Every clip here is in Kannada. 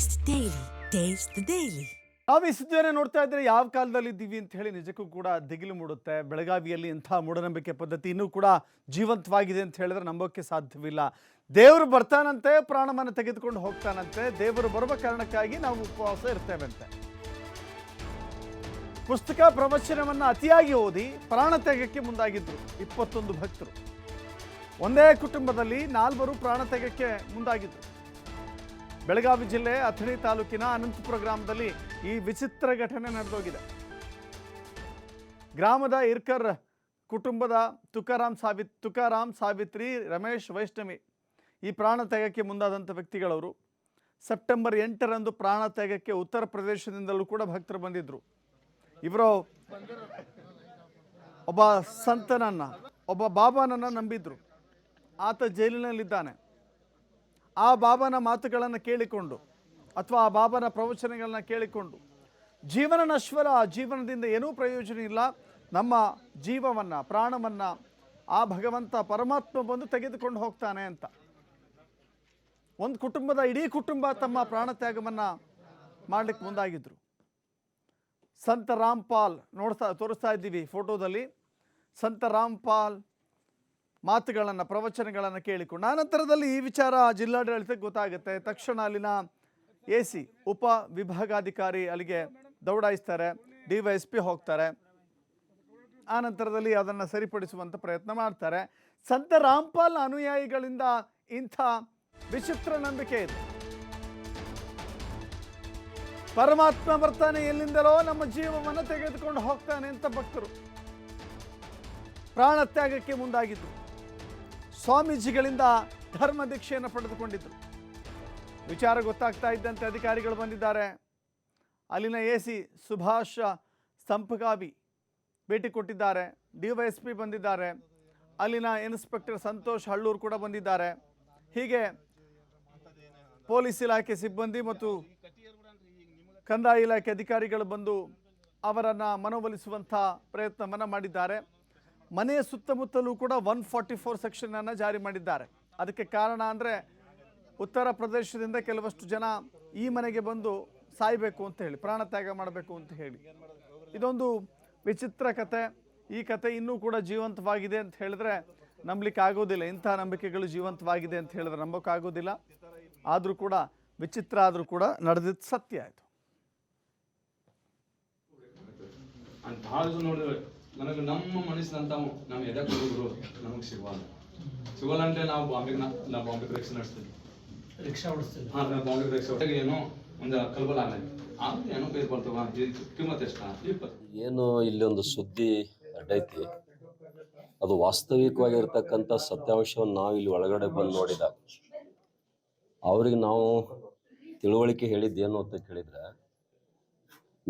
Taste ಡೈಲಿ ಟೇಸ್ಟ್ ಡೈಲಿ ನಾವು ಈ ಸುದ್ದಿಯನ್ನು ನೋಡ್ತಾ ಇದ್ರೆ ಯಾವ ಕಾಲದಲ್ಲಿ ಇದ್ದೀವಿ ಅಂತ ಹೇಳಿ ನಿಜಕ್ಕೂ ಕೂಡ ದಿಗಿಲು ಮೂಡುತ್ತೆ. ಬೆಳಗಾವಿಯಲ್ಲಿ ಇಂಥ ಮೂಢನಂಬಿಕೆ ಪದ್ಧತಿ ಇನ್ನೂ ಕೂಡ ಜೀವಂತವಾಗಿದೆ ಅಂತ ಹೇಳಿದ್ರೆ ನಂಬೋಕ್ಕೆ ಸಾಧ್ಯವಿಲ್ಲ. ದೇವರು ಬರ್ತಾನಂತೆ, ಪ್ರಾಣವನ್ನು ತೆಗೆದುಕೊಂಡು ಹೋಗ್ತಾನಂತೆ. ದೇವರು ಬರುವ ಕಾರಣಕ್ಕಾಗಿ ನಾವು ಉಪವಾಸ ಇರ್ತೇವಂತೆ. ಪುಸ್ತಕ ಪ್ರವಚನವನ್ನು ಅತಿಯಾಗಿ ಓದಿ ಪ್ರಾಣ ಮುಂದಾಗಿದ್ರು ಇಪ್ಪತ್ತೊಂದು ಭಕ್ತರು. ಒಂದೇ ಕುಟುಂಬದಲ್ಲಿ ನಾಲ್ವರು ಪ್ರಾಣ ತ್ಯಾಗಕ್ಕೆ ಮುಂದಾಗಿದ್ರು. ಬೆಳಗಾವಿ ಜಿಲ್ಲೆ ಅಥಣಿ ತಾಲೂಕಿನ ಅನಂತಪುರ ಗ್ರಾಮದಲ್ಲಿ ಈ ವಿಚಿತ್ರ ಘಟನೆ ನಡೆದೋಗಿದೆ. ಗ್ರಾಮದ ಇರ್ಕರ್ ಕುಟುಂಬದ ತುಕಾರಾಮ್ ಸಾವಿತ್ ತುಕಾರಾಮ್ ಸಾವಿತ್ರಿ ರಮೇಶ್ ವೈಷ್ಣವಿ ಈ ಪ್ರಾಣ ತ್ಯಾಗಕ್ಕೆ ಮುಂದಾದಂಥ ವ್ಯಕ್ತಿಗಳವರು ಸೆಪ್ಟೆಂಬರ್ ಎಂಟರಂದು ಪ್ರಾಣ ತ್ಯಾಗಕ್ಕೆ ಉತ್ತರ ಪ್ರದೇಶದಿಂದಲೂ ಕೂಡ ಭಕ್ತರು ಬಂದಿದ್ದರು ಇವರು ಒಬ್ಬ ಸಂತನನ್ನ, ಒಬ್ಬ ಬಾಬಾನನ್ನ ನಂಬಿದ್ರು. ಆತ ಜೈಲಿನಲ್ಲಿದ್ದಾನೆ. ಆ ಬಾಬನ ಮಾತುಗಳನ್ನು ಕೇಳಿಕೊಂಡು ಅಥವಾ ಆ ಬಾಬನ ಪ್ರವಚನಗಳನ್ನು ಕೇಳಿಕೊಂಡು ಜೀವನ ನಶ್ವರ ಜೀವನದಿಂದ ಏನೂ ಪ್ರಯೋಜನ ಇಲ್ಲ. ನಮ್ಮ ಜೀವವನ್ನು, ಪ್ರಾಣವನ್ನು ಆ ಭಗವಂತ ಪರಮಾತ್ಮ ಬಂದು ತೆಗೆದುಕೊಂಡು ಹೋಗ್ತಾನೆ ಅಂತ. ಒಂದು ಕುಟುಂಬದ ಇಡೀ ಕುಟುಂಬ ತಮ್ಮ ಪ್ರಾಣ ತ್ಯಾಗವನ್ನು ಮಾಡಲಿಕ್ಕೆ ಮುಂದಾಗಿದ್ದರು ಸಂತ ರಾಮ್ಪಾಲ್ ನೋಡ್ತಾ ತೋರಿಸ್ತಾ ಇದ್ದೀವಿ ಫೋಟೋದಲ್ಲಿ ಸಂತ ರಾಮ್ಪಾಲ್ ಮಾತುಗಳನ್ನು, ಪ್ರವಚನಗಳನ್ನು ಕೇಳಿಕೊಂಡು ಆನಂತರದಲ್ಲಿ ಈ ವಿಚಾರ ಜಿಲ್ಲಾಡಳಿತಕ್ಕೆ ಗೊತ್ತಾಗುತ್ತೆ. ತಕ್ಷಣ ಅಲ್ಲಿನ ಎ ಸಿ, ಉಪ ವಿಭಾಗಾಧಿಕಾರಿ ಅಲ್ಲಿಗೆ ದೌಡಾಯಿಸ್ತಾರೆ, ಡಿ ವೈ ಎಸ್ ಪಿ ಹೋಗ್ತಾರೆ. ಆನಂತರದಲ್ಲಿ ಅದನ್ನು ಸರಿಪಡಿಸುವಂಥ ಪ್ರಯತ್ನ ಮಾಡ್ತಾರೆ. ಸಂತ ರಾಮ್ಪಾಲ್ ಅನುಯಾಯಿಗಳಿಂದ ಇಂಥ ವಿಚಿತ್ರ ನಂಬಿಕೆ ಇದೆ. ಪರಮಾತ್ಮ ಬರ್ತಾನೆ ಎಲ್ಲಿಂದಲೋ ನಮ್ಮ ಜೀವವನ್ನು ತೆಗೆದುಕೊಂಡು ಹೋಗ್ತಾನೆ ಅಂತ ಭಕ್ತರು. ಪ್ರಾಣ ತ್ಯಾಗಕ್ಕೆ ಮುಂದಾಗಿದ್ರು ಸ್ವಾಮೀಜಿಗಳಿಂದ ಧರ್ಮ ದೀಕ್ಷೆಯನ್ನು ಪಡೆದುಕೊಂಡಿದ್ರು. ವಿಚಾರ ಗೊತ್ತಾಗ್ತಾ ಇದ್ದಂತೆ ಅಧಿಕಾರಿಗಳು ಬಂದಿದ್ದಾರೆ. ಅಲ್ಲಿನ ಎ ಸಿ ಸುಭಾಷ ಸಂಪಗಾವಿ ಭೇಟಿ ಕೊಟ್ಟಿದ್ದಾರೆ. ಡಿ ವೈ ಎಸ್ ಪಿ ಬಂದಿದ್ದಾರೆ. ಅಲ್ಲಿನ ಇನ್ಸ್ಪೆಕ್ಟರ್ ಸಂತೋಷ್ ಹಳ್ಳೂರು ಕೂಡ ಬಂದಿದ್ದಾರೆ. ಹೀಗೆ ಪೊಲೀಸ್ ಇಲಾಖೆ ಸಿಬ್ಬಂದಿ ಮತ್ತು ಕಂದಾಯ ಇಲಾಖೆ ಅಧಿಕಾರಿಗಳು ಬಂದು ಅವರನ್ನು ಮನವೊಲಿಸುವಂಥ ಪ್ರಯತ್ನವನ್ನು ಮಾಡಿದ್ದಾರೆ. ಮನೆಯ ಸುತ್ತಮುತ್ತಲೂ ಕೂಡ ಒನ್ ಫಾರ್ಟಿ ಫೋರ್ ಸೆಕ್ಷನನ್ನು ಜಾರಿ ಮಾಡಿದ್ದಾರೆ. ಅದಕ್ಕೆ ಕಾರಣ ಅಂದರೆ ಉತ್ತರ ಪ್ರದೇಶದಿಂದ ಕೆಲವಷ್ಟು ಜನ ಈ ಮನೆಗೆ ಬಂದು ಸಾಯಬೇಕು ಅಂತ ಹೇಳಿ, ಪ್ರಾಣ ತ್ಯಾಗ ಮಾಡಬೇಕು ಅಂತ ಹೇಳಿ. ಇದೊಂದು ವಿಚಿತ್ರ ಕತೆ. ಈ ಕತೆ ಇನ್ನೂ ಕೂಡ ಜೀವಂತವಾಗಿದೆ ಅಂತ ಹೇಳಿದ್ರೆ ನಂಬಲಿಕ್ಕೆ ಆಗೋದಿಲ್ಲ. ಇಂಥ ನಂಬಿಕೆಗಳು ಜೀವಂತವಾಗಿದೆ ಅಂತ ಹೇಳಿದ್ರೆ ನಂಬೋಕ್ಕಾಗೋದಿಲ್ಲ. ಆದರೂ ಕೂಡ, ವಿಚಿತ್ರ ಆದರೂ ಕೂಡ ನಡೆದಿದ್ದು ಸತ್ಯ ಆಯಿತು ನನಗೆ ನಮ್ಮ ಮನಸ್ಸಿನಂತ ನಮ್ಮ ಎದೆ ಕೊಡುಗರು ನಮಗೆ ಸಿಗಲ್ಲ ಸಿಗೋಲ್ಲ ಅಂದ್ರೆ ನಾವು ಬಾಂಬೆಗೆ ನಾವು ಬಾಂಬೆ ರಿಕ್ಷಾ ನಡೆಸ್ತೀವಿ. ರಿಕ್ಷಾ ಓಡಿಸ್ತೀವಿ. ಹಾಂ ಬಾಂಬೆ ರಿಕ್ಷಾ ಒಟ್ಟಿಗೆ ಏನೋ ಒಂದು ಕಲ್ಬಲ ಆಗಲಿ. ಆದ್ರೆ ಏನೋ ಬೇರೆ ಬರ್ತವ. ಕಿಮ್ಮತ್ ಎಷ್ಟ? ಇಪ್ಪತ್ತು. ಏನು ಇಲ್ಲಿ ಒಂದು ಸುದ್ದಿ ಅಡ್ಡೈತಿ ಅದು ವಾಸ್ತವಿಕವಾಗಿರ್ತಕ್ಕಂಥ ಸತ್ಯಾಂಶವನ್ನು ನಾವು ಇಲ್ಲಿ ಒಳಗಡೆ ಬಂದು ನೋಡಿದಾಗ. ಅವ್ರಿಗೆ ನಾವು ತಿಳುವಳಿಕೆ ಹೇಳಿದ್ದೇನು ಅಂತ ಕೇಳಿದ್ರೆ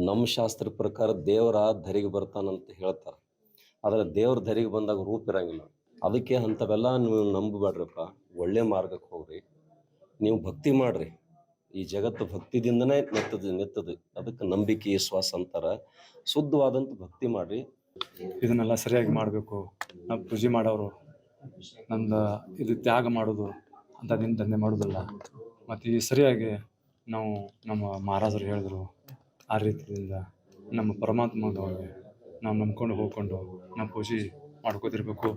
ನಮ್ಮ ಶಾಸ್ತ್ರ ಪ್ರಕಾರ ದೇವರ ಧರಿಗೆ ಬರ್ತಾನಂತ ಹೇಳ್ತಾರೆ. ಆದರೆ ದೇವ್ರ ಧರಿಗೆ ಬಂದಾಗ ರೂಪ ಇರಂಗಿಲ್ಲ. ಅದಕ್ಕೆ ಅಂಥವೆಲ್ಲ ನೀವು ನಂಬಬೇಡ್ರಪ್ಪ. ಒಳ್ಳೆ ಮಾರ್ಗಕ್ಕೆ ಹೋಗ್ರಿ. ನೀವು ಭಕ್ತಿ ಮಾಡ್ರಿ. ಈ ಜಗತ್ತು ಭಕ್ತಿದಿಂದನೇ ನೆತ್ತದ, ನೆತ್ತದು. ಅದಕ್ಕೆ ನಂಬಿಕೆ, ವಿಶ್ವಾಸ ಅಂತಾರೆ. ಶುದ್ಧವಾದಂಥ ಭಕ್ತಿ ಮಾಡ್ರಿ. ಇದನ್ನೆಲ್ಲ ಸರಿಯಾಗಿ ಮಾಡಬೇಕು. ನಾವು ಪೂಜೆ ಮಾಡೋರು ನಮ್ದು ಇದು ತ್ಯಾಗ ಮಾಡೋದು, ಅಂತ ದಂಧೆ ಮಾಡೋದಲ್ಲ. ಮತ್ತು ಈ ಸರಿಯಾಗಿ ನಾವು ನಮ್ಮ ಮಹಾರಾಜರು ಹೇಳಿದ್ರು ಆ ರೀತಿಯಿಂದ ನಮ್ಮ ಪರಮಾತ್ಮಗೆ ನಾವು ನಂಬ್ಕೊಂಡು ಹೋಗ್ಕೊಂಡು ನಾವು ಪೂಜೆ ಮಾಡ್ಕೋತಿರ್ಬೇಕು.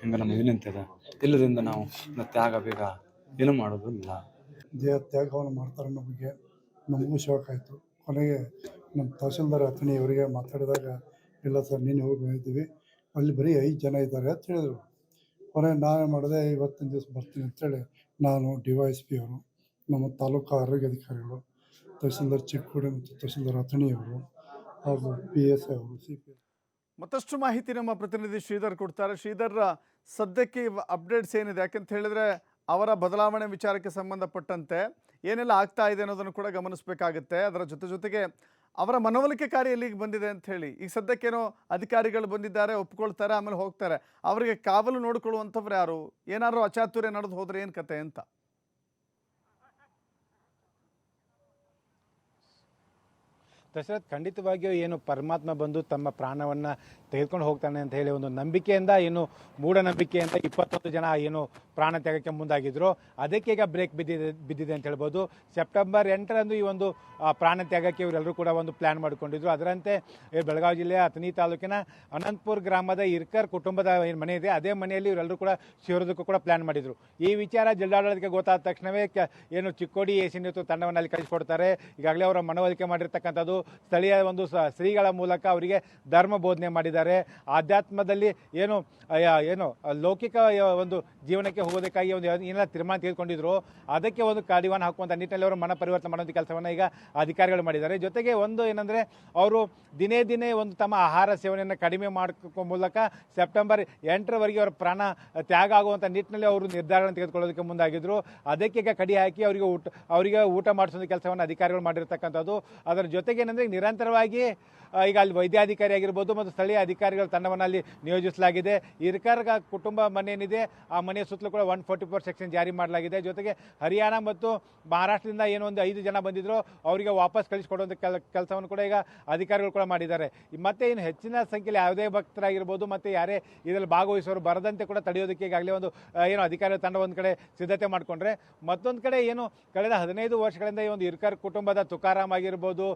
ಹಿಂಗೆ ನಮ್ಮ ವಿನಂತಿ ಇಲ್ಲದಿಂದ ನಾವು ತ್ಯಾಗ, ಬೇಗ ಏನು ಮಾಡೋದಿಲ್ಲ. ದೇಹ ತ್ಯಾಗವನ್ನು ಮಾಡ್ತಾರೆ ಬಗ್ಗೆ ನಮಗೂ ಶಾಕ್ ಆಯಿತು. ಕೊನೆಗೆ ನಮ್ಮ ತಹಸೀಲ್ದಾರ್ ಅಥಣಿ ಅವರಿಗೆ ಮಾತಾಡಿದಾಗ, ಇಲ್ಲ ಸರ್, ನೀನು ಹೋಗಿ ಅಲ್ಲಿ ಬರೀ ಐದು ಜನ ಇದ್ದಾರೆ ಅಂತ ಹೇಳಿದರು. ಕೊನೆಗೆ ನಾನು ಮಾಡಿದೆ, ಇವತ್ತಿನ ದಿವಸ ಬರ್ತೀನಿ ಅಂತೇಳಿ ನಾನು ಡಿ ವೈ ಎಸ್ ಪಿ ಅವರು, ನಮ್ಮ ತಾಲೂಕು ಆರೋಗ್ಯ ಅಧಿಕಾರಿಗಳು ತಹಸೀಲ್ದಾರ್ ಚಿಕ್ಕೋಡಿ ಮತ್ತು ತಹಸೀಲ್ದಾರ್ ಅಥಣಿಯವರು ಹಾಗೂ ಪಿ ಎಸ್ ಐ ಅವರು ಸಿ ಪಿ ಮತ್ತಷ್ಟು ಮಾಹಿತಿ ನಮ್ಮ ಪ್ರತಿನಿಧಿ ಶ್ರೀಧರ್ ಕೊಡ್ತಾರೆ. ಶ್ರೀಧರ್, ಸದ್ಯಕ್ಕೆ ಅಪ್ಡೇಟ್ಸ್ ಏನಿದೆ? ಯಾಕೆಂತ ಹೇಳಿದ್ರೆ ಅವರ ಬದಲಾವಣೆ ವಿಚಾರಕ್ಕೆ ಸಂಬಂಧಪಟ್ಟಂತೆ ಏನೆಲ್ಲ ಆಗ್ತಾ ಇದೆ ಅನ್ನೋದನ್ನು ಕೂಡ ಗಮನಿಸಬೇಕಾಗುತ್ತೆ. ಅದರ ಜೊತೆ ಜೊತೆಗೆ ಅವರ ಮನವೊಲಿಕೆ ಕಾರ್ಯ ಎಲ್ಲಿಗೆ ಬಂದಿದೆ ಅಂತ ಹೇಳಿ. ಈಗ ಸದ್ಯಕ್ಕೇನೋ ಅಧಿಕಾರಿಗಳು ಬಂದಿದ್ದಾರೆ, ಒಪ್ಕೊಳ್ತಾರೆ, ಆಮೇಲೆ ಹೋಗ್ತಾರೆ. ಅವರಿಗೆ ಕಾವಲು ನೋಡಿಕೊಳ್ಳುವಂಥವ್ರು ಯಾರು? ಏನಾದ್ರು ಅಚಾತುರ್ಯ ನಡೆದು ಹೋದ್ರೆ ಏನು ಕತೆ ಅಂತ? ದಶರಥ್ ಖಂಡಿತವಾಗಿಯೂ ಏನು ಪರಮಾತ್ಮ ಬಂದು ತಮ್ಮ ಪ್ರಾಣವನ್ನು ತೆಗೆದುಕೊಂಡು ಹೋಗ್ತಾನೆ ಅಂತ ಹೇಳಿ ಒಂದು ನಂಬಿಕೆಯಿಂದ, ಏನು ಮೂಢನಂಬಿಕೆಯಿಂದ ಇಪ್ಪತ್ತೊಂದು ಜನ ಏನು ಪ್ರಾಣ ತ್ಯಾಗಕ್ಕೆ ಮುಂದಾಗಿದ್ರು. ಅದಕ್ಕೆ ಈಗ ಬ್ರೇಕ್ ಬಿದ್ದಿದೆ ಬಿದ್ದಿದೆ ಅಂತ ಹೇಳ್ಬೋದು. ಸೆಪ್ಟೆಂಬರ್ ಎಂಟರಂದು ಈ ಒಂದು ಪ್ರಾಣ ತ್ಯಾಗಕ್ಕೆ ಇವರೆಲ್ಲರೂ ಕೂಡ ಒಂದು ಪ್ಲ್ಯಾನ್ ಮಾಡಿಕೊಂಡಿದ್ರು. ಅದರಂತೆ ಬೆಳಗಾವಿ ಜಿಲ್ಲೆಯ ಅಥಣಿ ತಾಲೂಕಿನ ಅನಂತಪುರ ಗ್ರಾಮದ ಇರ್ಕರ್ ಕುಟುಂಬದ ಏನು ಮನೆ ಇದೆ, ಅದೇ ಮನೆಯಲ್ಲಿ ಇವರೆಲ್ಲರೂ ಕೂಡ ಸೇರೋದಕ್ಕೂ ಕೂಡ ಪ್ಲ್ಯಾನ್ ಮಾಡಿದರು. ಈ ವಿಚಾರ ಜಿಲ್ಲಾಡಳಿತಕ್ಕೆ ಗೊತ್ತಾದ ತಕ್ಷಣವೇ ಏನು ಚಿಕ್ಕೋಡಿ ಎ ಸಿ ನೇತೃತ್ವ ತಂಡವನ್ನು ಅಲ್ಲಿ ಕಳಿಸ್ಕೊಡ್ತಾರೆ. ಈಗಾಗಲೇ ಅವರ ಮನವೊಲಿಕೆ ಮಾಡಿರ್ತಕ್ಕಂಥದ್ದು ಸ್ಥಳೀಯ ಒಂದು ಶ್ರೀಗಳ ಮೂಲಕ ಅವರಿಗೆ ಧರ್ಮ ಬೋಧನೆ ಮಾಡಿದ್ದಾರೆ. ಆಧ್ಯಾತ್ಮದಲ್ಲಿ ಏನು ಏನು, ಲೌಕಿಕ ಒಂದು ಜೀವನಕ್ಕೆ ಹೋಗೋದಕ್ಕಾಗಿ ಒಂದು ಏನೆಲ್ಲ ತೀರ್ಮಾನ ತೆಗೆದುಕೊಂಡಿದ್ರು ಅದಕ್ಕೆ ಒಂದು ಕಡಿವಾಣ ಹಾಕುವಂಥ ನಿಟ್ಟಿನಲ್ಲಿ ಅವರು ಮನ ಪರಿವರ್ತನೆ ಮಾಡುವಂಥ ಕೆಲಸವನ್ನು ಈಗ ಅಧಿಕಾರಿಗಳು ಮಾಡಿದ್ದಾರೆ. ಜೊತೆಗೆ ಒಂದು ಏನಂದರೆ, ಅವರು ದಿನೇ ದಿನೇ ಒಂದು ತಮ್ಮ ಆಹಾರ ಸೇವನೆಯನ್ನು ಕಡಿಮೆ ಮಾಡ್ಕೊ ಮೂಲಕ ಸೆಪ್ಟೆಂಬರ್ ಎಂಟರವರೆಗೆ ಅವರ ಪ್ರಾಣ ತ್ಯಾಗ ಆಗುವಂಥ ನಿಟ್ಟಿನಲ್ಲಿ ಅವರು ನಿರ್ಧಾರವನ್ನು ತೆಗೆದುಕೊಳ್ಳೋದಕ್ಕೆ ಮುಂದಾಗಿದ್ದರು ಅದಕ್ಕೆ ಈಗ ಕಡಿ ಹಾಕಿ ಅವರಿಗೆ ಊಟ ಅವರಿಗೆ ಊಟ ಮಾಡಿಸೋದು ಕೆಲಸವನ್ನು ಅಧಿಕಾರಿಗಳು ಮಾಡಿರ್ತಕ್ಕಂಥದ್ದು. ಅದರ ಜೊತೆಗೆ ಏನಂದರೆ ನಿರಂತರವಾಗಿ ಈಗ ಅಲ್ಲಿ ವೈದ್ಯಾಧಿಕಾರಿ ಆಗಿರ್ಬೋದು ಮತ್ತು ಸ್ಥಳೀಯ ಅಧಿಕಾರಿಗಳ ತಂಡವನ್ನು ಅಲ್ಲಿ ನಿಯೋಜಿಸಲಾಗಿದೆ. ಇರ್ಕರ್ ಕುಟುಂಬ ಮನೆ ಏನಿದೆ, ಆ ಮನೆಯ ಸುತ್ತಲೂ ಕೂಡ ಒನ್ ಫೋರ್ಟಿ ಫೋರ್ ಸೆಕ್ಷನ್ ಜಾರಿ ಮಾಡಲಾಗಿದೆ. ಜೊತೆಗೆ ಹರಿಯಾಣ ಮತ್ತು ಮಹಾರಾಷ್ಟ್ರದಿಂದ ಏನು ಒಂದು ಐದು ಜನ ಬಂದಿದ್ರು, ಅವರಿಗೆ ವಾಪಸ್ ಕಳಿಸಿಕೊಡುವಂಥ ಕೆಲ, ಕೆಲಸವನ್ನು ಕೂಡ ಈಗ ಅಧಿಕಾರಿಗಳು ಕೂಡ ಮಾಡಿದ್ದಾರೆ. ಮತ್ತೆ ಇನ್ನು ಹೆಚ್ಚಿನ ಸಂಖ್ಯೆಯಲ್ಲಿ ಯಾವುದೇ ಭಕ್ತರಾಗಿರ್ಬೋದು, ಮತ್ತು ಯಾರೇ ಇದರಲ್ಲಿ ಭಾಗವಹಿಸೋರು ಬರದಂತೆ ಕೂಡ ತಡೆಯೋದಕ್ಕೆ ಈಗಾಗಲೇ ಒಂದು ಏನು ಅಧಿಕಾರಿಗಳ ತಂಡ ಒಂದು ಕಡೆ ಸಿದ್ಧತೆ ಮಾಡಿಕೊಂಡ್ರೆ, ಮತ್ತೊಂದು ಕಡೆ ಏನು ಕಳೆದ ಹದಿನೈದು ವರ್ಷಗಳಿಂದ ಈ ಒಂದು ಇರ್ಕರ್ ಕುಟುಂಬದ ತುಕಾರಾಮ್ ಆಗಿರ್ಬೋದು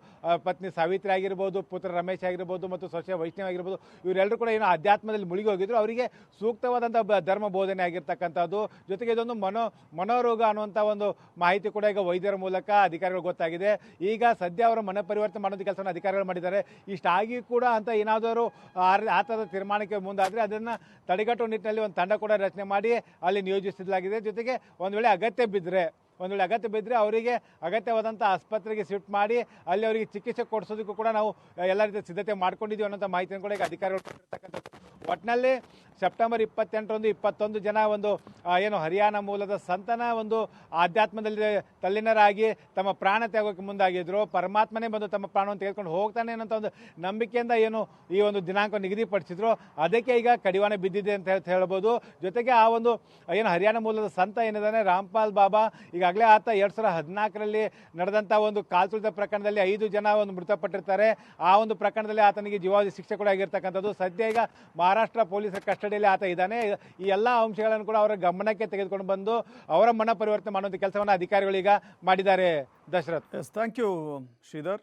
ಪತ್ನಿ ಸಾವಿತ್ರಿ ಆಗಿರ್ಬೋದು, ಪುತ್ರ ರಮೇಶ್ ಆಗಿರ್ಬೋದು ಮತ್ತು ಸೊಸೆ ವೈಷ್ಣವ್ ಆಗಿರ್ಬೋದು ಇವರೆಲ್ಲರೂ ಕೂಡ ಏನು ಅಧ್ಯಾತ್ಮದಲ್ಲಿ ಮುಳುಗಿ ಹೋಗಿದ್ರು. ಅವರಿಗೆ ಸೂಕ್ತವಾದಂಥ ಧರ್ಮ ಬೋಧನೆ ಆಗಿರ್ತಕ್ಕಂಥದ್ದು. ಜೊತೆಗೆ ಇದೊಂದು ಮನೋ ಮನೋರೋಗ ಅನ್ನುವಂಥ ಒಂದು ಮಾಹಿತಿ ಕೂಡ ಈಗ ವೈದ್ಯರ ಮೂಲಕ ಅಧಿಕಾರಿಗಳು ಗೊತ್ತಾಗಿದೆ. ಈಗ ಸದ್ಯ ಅವರ ಮನ ಪರಿವರ್ತನೆ ಮಾಡೋದು ಕೆಲಸವನ್ನು ಅಧಿಕಾರಿಗಳು ಮಾಡಿದ್ದಾರೆ. ಇಷ್ಟಾಗಿ ಕೂಡ ಅಂತ ಏನಾದರೂ ಆ ಥರದ ತೀರ್ಮಾನಕ್ಕೆ ಮುಂದಾದರೆ ಅದನ್ನು ತಡೆಗಟ್ಟುವ ನಿಟ್ಟಿನಲ್ಲಿ ಒಂದು ತಂಡ ಕೂಡ ರಚನೆ ಮಾಡಿ ಅಲ್ಲಿ ನಿಯೋಜಿಸಲಾಗಿದೆ ಜೊತೆಗೆ ಒಂದು ವೇಳೆ ಅಗತ್ಯ ಬಿದ್ದರೆ ಒಂದು ವೇಳೆ ಅಗತ್ಯ ಬಿದ್ದರೆ ಅವರಿಗೆ ಅಗತ್ಯವಾದಂಥ ಆಸ್ಪತ್ರೆಗೆ ಶಿಫ್ಟ್ ಮಾಡಿ ಅಲ್ಲಿ ಅವರಿಗೆ ಚಿಕಿತ್ಸೆ ಕೊಡಿಸೋದಕ್ಕೂ ಕೂಡ ನಾವು ಎಲ್ಲ ರೀತಿಯ ಸಿದ್ಧತೆ ಮಾಡ್ಕೊಂಡಿದ್ದೀವಿ ಅನ್ನೋಂಥ ಮಾಹಿತಿಯನ್ನು ಕೂಡ ಈಗ ಅಧಿಕಾರಿಗಳು ಕೊಟ್ಟಿರ್ತಕ್ಕಂಥದ್ದು. ಒಟ್ಟಿನಲ್ಲಿ ಸೆಪ್ಟೆಂಬರ್ ಇಪ್ಪತ್ತೆಂಟರಂದು ಇಪ್ಪತ್ತೊಂದು ಜನ ಒಂದು ಏನು ಹರಿಯಾಣ ಮೂಲದ ಸಂತನ ಒಂದು ಆಧ್ಯಾತ್ಮದಲ್ಲಿ ತಲ್ಲಿನರಾಗಿ ತಮ್ಮ ಪ್ರಾಣ ತೆಗೋಕೆ ಮುಂದಾಗಿದ್ದರು ಪರಮಾತ್ಮನೇ ಬಂದು ತಮ್ಮ ಪ್ರಾಣವನ್ನು ತೆಗೆದುಕೊಂಡು ಹೋಗ್ತಾನೆ ಅನ್ನೋಂಥ ಒಂದು ನಂಬಿಕೆಯಿಂದ ಏನು ಈ ಒಂದು ದಿನಾಂಕ ನಿಗದಿಪಡಿಸಿದ್ರು. ಅದಕ್ಕೆ ಈಗ ಕಡಿವಾಣ ಬಿದ್ದಿದೆ ಅಂತ ಹೇಳಿ, ಹೇಳ್ಬೋದು. ಜೊತೆಗೆ ಆ ಒಂದು, ಏನು ಹರಿಯಾಣ ಮೂಲದ ಸಂತ ಏನಿದ್ದಾನೆ, ರಾಮ್ಪಾಲ್ ಬಾಬಾ, ಈಗಾಗಲೇ ಆತ ಎರಡು ಸಾವಿರದ ಹದಿನಾಲ್ಕರಲ್ಲಿ ನಡೆದಂಥ ಒಂದು ಕಾಲ್ತುಳಿತ ಪ್ರಕರಣದಲ್ಲಿ ಐದು ಜನ ಒಂದು ಮೃತಪಟ್ಟಿರ್ತಾರೆ. ಆ ಒಂದು ಪ್ರಕರಣದಲ್ಲಿ ಆತನಿಗೆ ಜೀವಾವಧಿ ಶಿಕ್ಷೆ ಕೂಡ ಆಗಿರ್ತಕ್ಕಂಥದ್ದು. ಸದ್ಯ ಈಗ ಮಹಾರಾಷ್ಟ್ರ ಪೊಲೀಸರ ಕಸ್ಟಡಿಯಲ್ಲಿ ಆತ ಇದ್ದಾನೆ. ಈ ಎಲ್ಲ ಅಂಶಗಳನ್ನು ಕೂಡ ಅವರ ಗಮನಕ್ಕೆ ತೆಗೆದುಕೊಂಡು ಬಂದು ಅವರ ಮನ ಪರಿವರ್ತನೆ ಮಾಡುವಂಥ ಕೆಲಸವನ್ನು ಅಧಿಕಾರಿಗಳು ಈಗ ಮಾಡಿದ್ದಾರೆ. ದಶರಥ್. Thank you Shridhar.